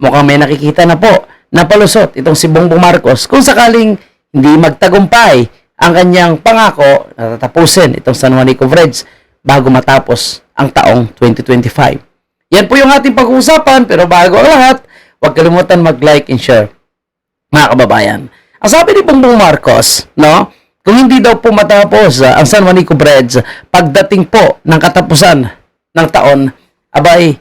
mukhang may nakikita na po na palusot itong si Bongbong Marcos kung sakaling hindi magtagumpay ang kanyang pangako na tatapusin itong San Juanico Bridge bago matapos ang taong 2025. Yan po yung ating pag-uusapan pero bago ang lahat, huwag kalimutan mag-like and share mga kababayan. Ang sabi ni Bongbong Marcos, no, kung hindi daw po matapos ah, ang San Juanico Bridge pagdating po ng katapusan ng taon, abay,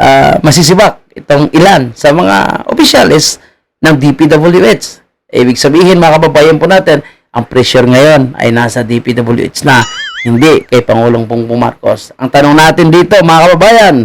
ah, masisibak itong ilan sa mga opisyalis ng DPWH. Ibig sabihin, mga kababayan po natin, ang pressure ngayon ay nasa DPWH na, hindi kay Pangulong Bongbong Marcos. Ang tanong natin dito, mga kababayan,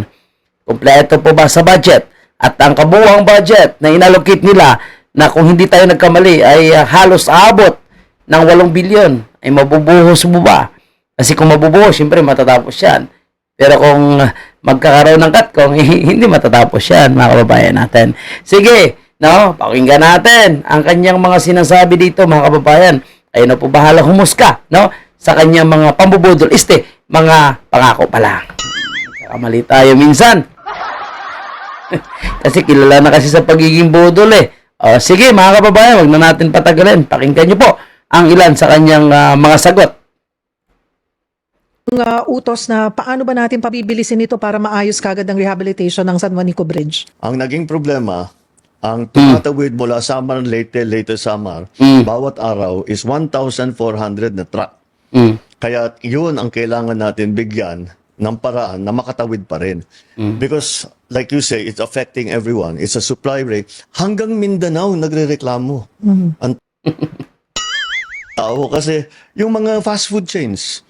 kumpleto po ba sa budget? At ang kabuuang budget na inallocate nila na kung hindi tayo nagkamali ay ah, halos abot ng 8 bilyon ay mabubuhos mo ba? Kasi kung mabubuhos, siyempre matatapos yan. Pero kung magkakaroon ng katkong, hindi matatapos yan, mga kababayan natin. Sige, no, pakinggan natin ang kanyang mga sinasabi dito, mga kababayan. Kayo na po bahala humusga, no, sa kanyang mga pambubudol. Este, mga pangako pala. Kamali tayo minsan. kasi kilala na kasi sa pagiging budol eh. O, sige mga kababayan, wag na natin patagalin. Pakinggan niyo po ang ilan sa kanyang ah, mga sagot. Uh, utos na paano ba natin pabibilisin ito para maayos kagad ang rehabilitation ng San Juanico Bridge? Ang naging problema, ang tumatawid mula Samar Leyte, Leyte Samar, Mm. bawat araw is 1,400 na truck. Mm. Kaya yun ang kailangan natin bigyan ng paraan na makatawid pa rin. Mm. Because like you say, it's affecting everyone. It's a supply rate. Hanggang Mindanao nagrereklamo. Ang tao kasi yung mga fast food chains,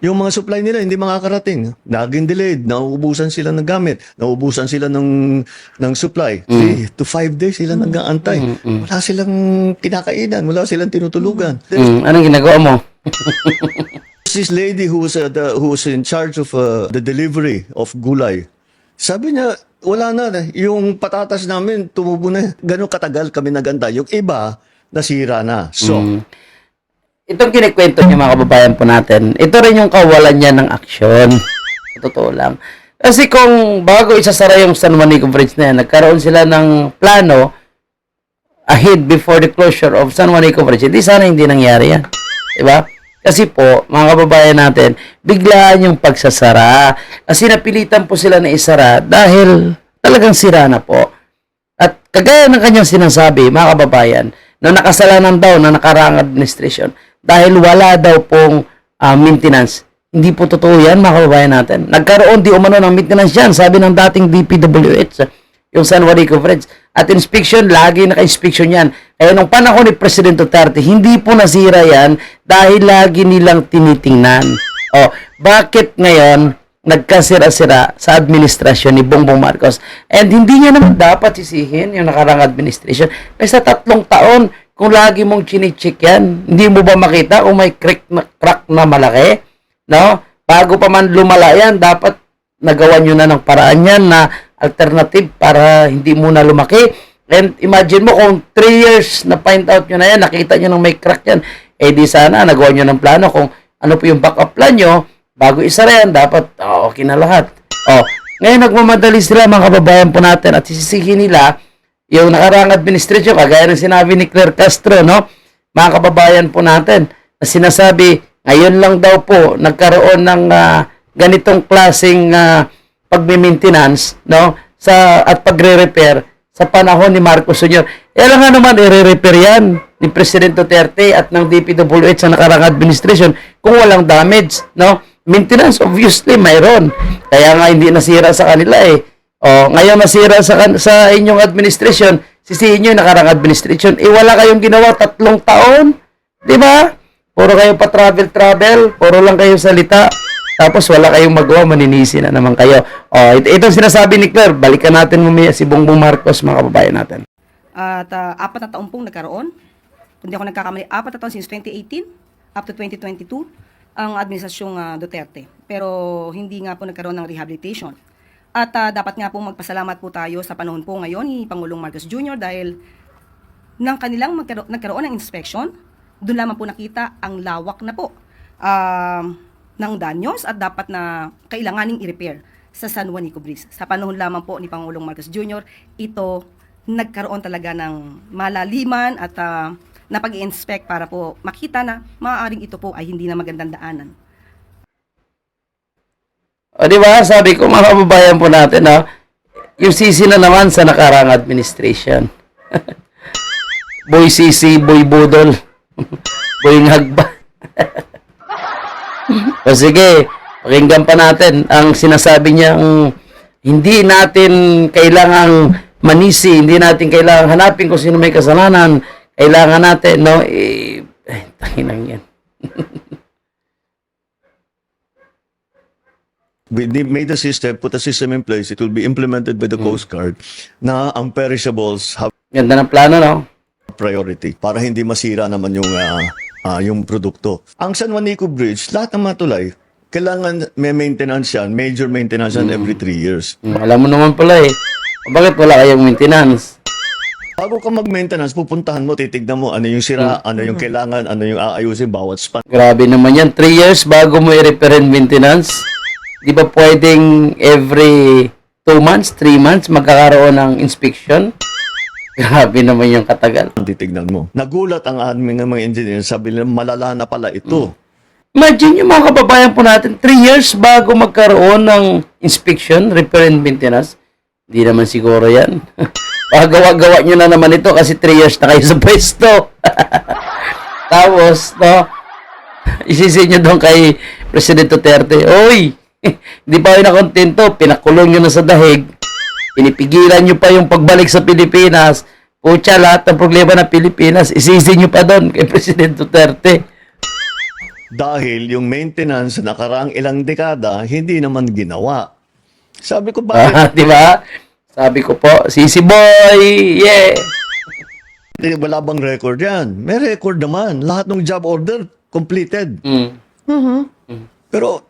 yung mga supply nila hindi makakarating. Naging delayed, nauubusan sila ng gamit, nauubusan sila ng ng supply. Three to five days sila nag-aantay. Wala silang kinakainan, wala silang tinutulugan. There's Mm. Anong ginagawa mo? this lady who's uh, the, who's in charge of uh, the delivery of gulay. Sabi niya, wala na. Yung patatas namin, tumubo na. Ganun katagal kami nagantay. Yung iba, nasira na. So, Mm. Itong kinikwento niya mga kababayan po natin, ito rin yung kawalan niya ng aksyon. Totoo lang. Kasi kung bago isasara yung San Juanico Bridge na yan, nagkaroon sila ng plano ahead before the closure of San Juanico Bridge, hindi sana hindi nangyari yan. Diba? Kasi po, mga kababayan natin, biglaan yung pagsasara. Kasi napilitan po sila na isara dahil talagang sira na po. At kagaya ng kanyang sinasabi, mga kababayan, na nakasalanan daw na nakarang administration dahil wala daw pong ah, maintenance. Hindi po totoo yan, mga kababayan natin. Nagkaroon di umano ng maintenance yan, sabi ng dating DPWH, yung San Juanico Bridge. At inspection, lagi naka-inspection yan. Kaya nung panahon ni President Duterte, hindi po nasira yan dahil lagi nilang tinitingnan. O, bakit ngayon nagkasira-sira sa administrasyon ni Bongbong Marcos. And hindi niya naman dapat sisihin yung nakarang administration. Kasi sa tatlong taon, kung lagi mong chinichik yan, hindi mo ba makita kung may crack na, crack na malaki? No? Bago pa man lumala yan, dapat nagawa nyo na ng paraan yan na alternative para hindi muna lumaki. And imagine mo kung 3 years na find out nyo na yan, nakita nyo nang may crack yan, eh di sana nagawa nyo ng plano kung ano po yung backup plan nyo, bago isa rin, dapat ah, okay na lahat. Oh, ngayon nagmamadali sila mga kababayan po natin at sisisihin nila yung nakarang administration, kagaya ng sinabi ni Claire Castro, no? Mga kababayan po natin, na sinasabi, ngayon lang daw po nagkaroon ng ah, ganitong klaseng uh, pagme-maintenance, no? Sa, at pagre-repair sa panahon ni Marcos Sr. Eh, alam nga naman, i-repair yan ni President Duterte at ng DPWH sa nakarang administration kung walang damage, no? Maintenance, obviously, mayroon. Kaya nga hindi nasira sa kanila eh. O, ngayon nasira sa, sa inyong administration, sisihin nyo yung nakarang administration. Eh, wala kayong ginawa tatlong taon. Di ba? Puro kayo pa travel-travel, puro lang kayo salita. Tapos wala kayong magawa, maninisi na naman kayo. O, ito, itong sinasabi ni Claire, balikan natin mamaya si Bongbong Marcos, mga kababayan natin. At ah, apat na taon pong nagkaroon. Kung di ako nagkakamali, apat na taon since 2018 up to 2022 ang administrasyong ah, Duterte. Pero hindi nga po nagkaroon ng rehabilitation. At ah, dapat nga po magpasalamat po tayo sa panahon po ngayon ni Pangulong Marcos Jr. dahil nang kanilang magkaro- nagkaroon ng inspection, doon lamang po nakita ang lawak na po um, ng danyos at dapat na kailanganing i-repair. sa San Juanico Bridge. Sa panahon lamang po ni Pangulong Marcos Jr., ito nagkaroon talaga ng malaliman at ah, napag inspect para po makita na maaaring ito po ay hindi na magandang daanan. O di ba? Sabi ko mga kababayan po natin, no? Yung sisi na naman sa nakarang administration. boy sisi, boy budol. boy hagba. o sige, pakinggan pa natin ang sinasabi niyang hindi natin kailangang manisi, hindi natin kailangang hanapin kung sino may kasalanan. Kailangan natin, no? Eh, tanginang yan. We made a system, put a system in place, it will be implemented by the Coast Guard na ang perishables have Ganda ng plano, no? priority para hindi masira naman yung ah, ah, yung produkto. Ang San Juanico Bridge, lahat ng matulay, kailangan may maintenance yan, major maintenance yan every three years. Hmm, Alam mo naman pala eh. Bakit wala kayong maintenance? Bago ka mag-maintenance, pupuntahan mo, titignan mo ano yung sira, ano yung kailangan, ano yung aayusin, bawat span. Grabe naman yan. 3 years bago mo i-repair maintenance. Di ba pwedeng every 2 months, 3 months magkakaroon ng inspection? Grabe naman yung katagal. Titignan mo. Nagulat ang aming mga engineer, sabi nila, malala na pala ito. Imagine yung mga kababayan po natin, 3 years bago magkaroon ng inspection, repair and maintenance. Hindi naman siguro yan. Baka gawa-gawa nyo na naman ito kasi 3 years na kayo sa pwesto. Tapos, no, isisi nyo doon kay President Duterte, Oy, hindi pa kayo nakontento, pinakulong nyo na sa dahig, pinipigilan nyo pa yung pagbalik sa Pilipinas, Pucha, lahat ng problema ng Pilipinas, isisi nyo pa doon kay President Duterte. Dahil yung maintenance na nakaraang ilang dekada, hindi naman ginawa. Sabi ko, bakit? Ah, di ba? Sabi ko po, Sisi Boy, yeah. Wala bang record yan? May record naman. Lahat ng job order, completed. Mm. Pero,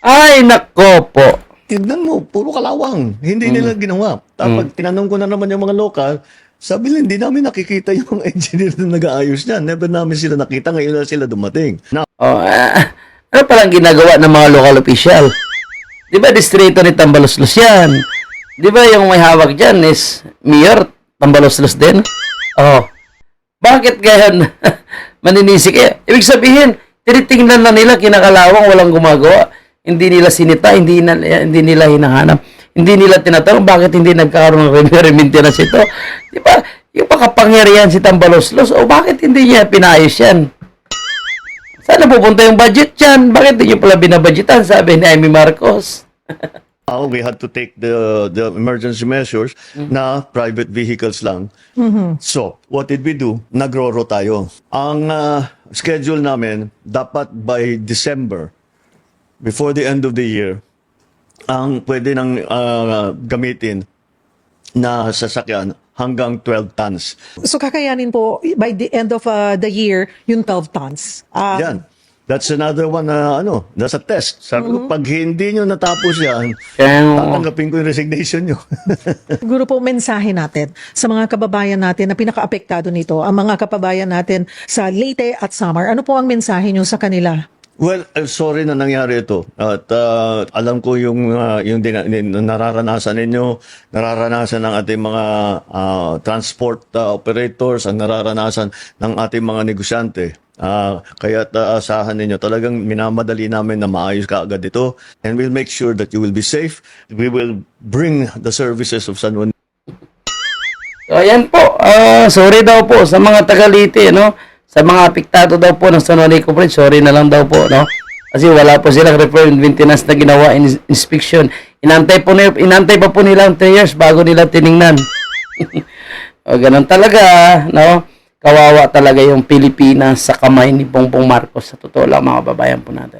Ay, nako po. tignan mo, puro kalawang. Hindi nila ginawa. Tapos, tinanong ko na naman yung mga lokal, sabi nila, hindi namin nakikita yung engineer na nag-aayos niyan. Never namin sila nakita. Ngayon na sila dumating. Na, Oh, ah, ano palang ginagawa ng mga local official? Di ba distrito ni Tambaloslos yan? Di ba yung may hawak dyan is Mayor Tambaloslos din? Oh. Bakit gayon maninisik eh? Ibig sabihin, tinitingnan na nila kinakalawang walang gumagawa. Hindi nila sinita, hindi, na, hindi nila hinahanap. Hindi nila tinatanong bakit hindi nagkakaroon ng repair maintenance ito. Di ba? Yung makapangyarihan si Tambaloslos, o bakit hindi niya pinayos yan? Saan pupunta yung budget dyan? Bakit di nyo pala binabudgetan? Sabi ni Amy Marcos. now, we had to take the the emergency measures na private vehicles lang. So, what did we do? Nagroro tayo. Ang ah, schedule namin, dapat by December, before the end of the year, ang pwede nang ah, gamitin na sasakyan hanggang 12 tons. So kakayanin po by the end of uh, the year yung 12 tons. Ah, Yan. That's another one na ano, nasa test. Sabi ko, pag hindi nyo natapos yan, tatanggapin ko yung resignation nyo. Siguro po mensahe natin sa mga kababayan natin na pinaka-apektado nito, ang mga kababayan natin sa Leyte at Samar. Ano po ang mensahe nyo sa kanila? Well, I'm sorry na nangyari ito. At uh, alam ko yung uh, yung din- nararanasan ninyo, nararanasan ng ating mga uh, transport uh, operators, ang nararanasan ng ating mga negosyante. Uh, kaya uh, asahan ninyo, talagang minamadali namin na maayos kaagad ito. And we'll make sure that you will be safe. We will bring the services of San Juan so, ayan po. Ah, sorry daw po sa mga tagalite, no? Sa mga apektado daw po ng San Juanico Bridge, sorry na lang daw po, no? Kasi wala po silang repair and maintenance na ginawa in inspection. Inantay po nila, inantay pa po nila 3 years bago nila tiningnan. o ganun talaga, no? Kawawa talaga yung Pilipinas sa kamay ni Bongbong Marcos. Sa totoo lang mga babayan po natin.